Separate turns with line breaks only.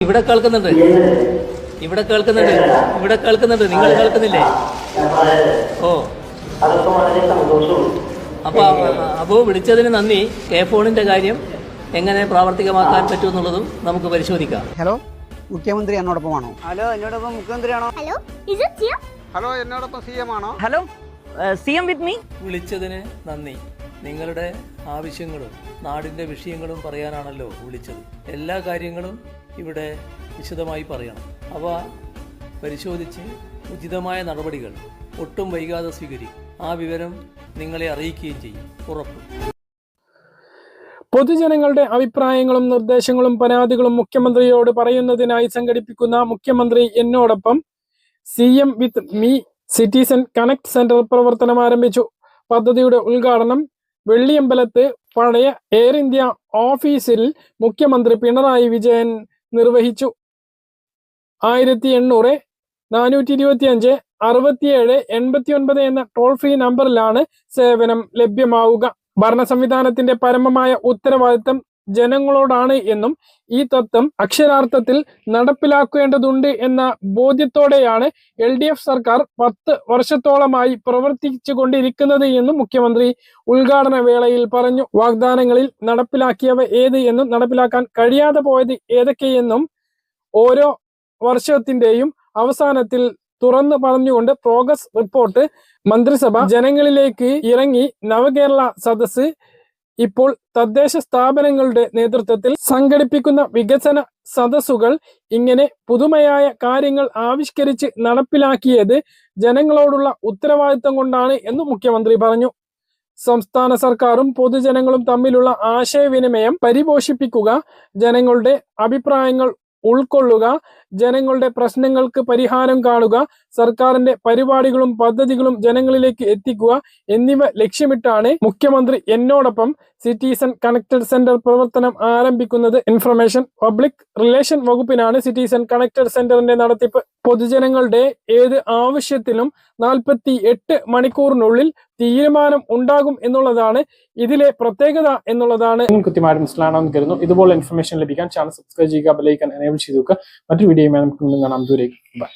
ഇവിടെ കേൾക്കുന്നുണ്ട്. ഇവിടെ കേൾക്കുന്നുണ്ട്. ഇവിടെ കേൾക്കുന്നുണ്ട്. നിങ്ങൾ കേൾക്കുന്നില്ലേ? ഓ. അപ്പൊ അപ്പോ വിളിച്ചതിന് നന്ദി. കെ ഫോണിന്റെ കാര്യം എങ്ങനെ പ്രാവർത്തികമാക്കാൻ പറ്റുമെന്നുള്ളതും നമുക്ക് പരിശോധിക്കാം.
ഹലോ മുഖ്യമന്ത്രി എന്നോടൊപ്പമാണോ?
ഹലോ എന്നോടൊപ്പം മുഖ്യമന്ത്രിയാണോ?
ഹലോ
ഹലോ എന്നോടൊപ്പം സി എം ആണോ?
Hello C M with me?
വിളിച്ചതിന് നന്ദി. നിങ്ങളുടെ ആവശ്യങ്ങളും നാടിന്റെ വിഷയങ്ങളും പറയാനാണല്ലോ വിളിച്ചത്. എല്ലാ കാര്യങ്ങളും ഇവിടെ വിശദമായി പറയണം. അവ പരിശോധിച്ച് ഉചിതമായ നടപടികൾ ഒട്ടും വൈകാതെ സ്വീകരിക്കും. ആ വിവരം നിങ്ങളെ അറിയിക്കുകയും ചെയ്യും. ഉറപ്പ്.
പൊതുജനങ്ങളുടെ അഭിപ്രായങ്ങളും നിർദ്ദേശങ്ങളും പരാതികളും മുഖ്യമന്ത്രിയോട് പറയുന്നതിനായി സംഘടിപ്പിക്കുന്ന മുഖ്യമന്ത്രി എന്നോടൊപ്പം C M with me citizen connect centre പ്രവർത്തനം ആരംഭിച്ചു. പദ്ധതിയുടെ ഉദ്ഘാടനം വെള്ളിയമ്പലത്ത് പഴയ എയർ ഇന്ത്യ ഓഫീസിൽ മുഖ്യമന്ത്രി പിണറായി വിജയൻ നിർവഹിച്ചു. ആയിരത്തി എണ്ണൂറ് നാനൂറ്റി ഇരുപത്തി അഞ്ച് അറുപത്തിയേഴ് എൺപത്തി ഒൻപത് എന്ന ടോൾ ഫ്രീ നമ്പറിലാണ് സേവനം ലഭ്യമാവുക. ഭരണ സംവിധാനത്തിന്റെ പരമമായ ഉത്തരവാദിത്തം ജനങ്ങളോടാണ് എന്നും ഈ തത്വം അക്ഷരാർത്ഥത്തിൽ നടപ്പിലാക്കേണ്ടതുണ്ട് എന്ന ബോധ്യത്തോടെയാണ് എൽ ഡി എഫ് സർക്കാർ പത്ത് വർഷത്തോളമായി പ്രവർത്തിച്ചു കൊണ്ടിരിക്കുന്നത് എന്നും മുഖ്യമന്ത്രി ഉദ്ഘാടന വേളയിൽ പറഞ്ഞു. വാഗ്ദാനങ്ങളിൽ നടപ്പിലാക്കിയവ ഏത് എന്നും നടപ്പിലാക്കാൻ കഴിയാതെ പോയത് ഏതൊക്കെയെന്നും ഓരോ വർഷത്തിന്റെയും അവസാനത്തിൽ തുറന്നു പറഞ്ഞുകൊണ്ട് പ്രോഗ്രസ് റിപ്പോർട്ട് മന്ത്രിസഭ ജനങ്ങളിലേക്ക് ഇറങ്ങി. നവകേരള സദസ് ഇപ്പോൾ തദ്ദേശ സ്ഥാപനങ്ങളുടെ നേതൃത്വത്തിൽ സംഘടിപ്പിക്കുന്ന വികസന സദസ്സുകൾ ഇങ്ങനെ പുതുമയായ കാര്യങ്ങൾ ആവിഷ്കരിച്ച് നടപ്പിലാക്കിയത് ജനങ്ങളോടുള്ള ഉത്തരവാദിത്തം കൊണ്ടാണ് എന്ന് മുഖ്യമന്ത്രി പറഞ്ഞു. സംസ്ഥാന സർക്കാരും പൊതുജനങ്ങളും തമ്മിലുള്ള ആശയവിനിമയം പരിപോഷിപ്പിക്കുക ജനങ്ങളുടെ അഭിപ്രായങ്ങൾ ഉൾക്കൊള്ളുക ജനങ്ങളുടെ പ്രശ്നങ്ങൾക്ക് പരിഹാരം കാണുക സർക്കാരിന്റെ പരിപാടികളും പദ്ധതികളും ജനങ്ങളിലേക്ക് എത്തിക്കുക എന്നിവ ലക്ഷ്യമിട്ടാണ് മുഖ്യമന്ത്രി എന്നോടൊപ്പം സിറ്റിസൺ കണക്റ്റഡ് സെന്റർ പ്രവർത്തനം ആരംഭിക്കുന്നത്. ഇൻഫർമേഷൻ പബ്ലിക് റിലേഷൻ വകുപ്പിനാണ് സിറ്റിസൺ കണക്റ്റഡ് സെന്ററിന്റെ നടത്തിപ്പ് പൊതുജനങ്ങളുടെ ഏത് ആവശ്യത്തിലും നാൽപ്പത്തി എട്ട് മണിക്കൂറിനുള്ളിൽ തീരുമാനം ഉണ്ടാകും എന്നുള്ളതാണ് ഇതിലെ പ്രത്യേകത എന്നുള്ളതാണ്. കൃത്യമായിട്ട് മനസ്സിലാണെന്ന് കരുതുന്നു. ഇതുപോലെ ഇൻഫർമേഷൻ ലഭിക്കാൻ ചാനൽ സബ്സ്ക്രൈബ് ചെയ്യുക ബെലൈക്കൻ എനേബിൾ ചെയ്തു മറ്റൊരു വീഡിയോയുമായി നമുക്ക് കാണാം. ദൂരേക്ക് ബൈ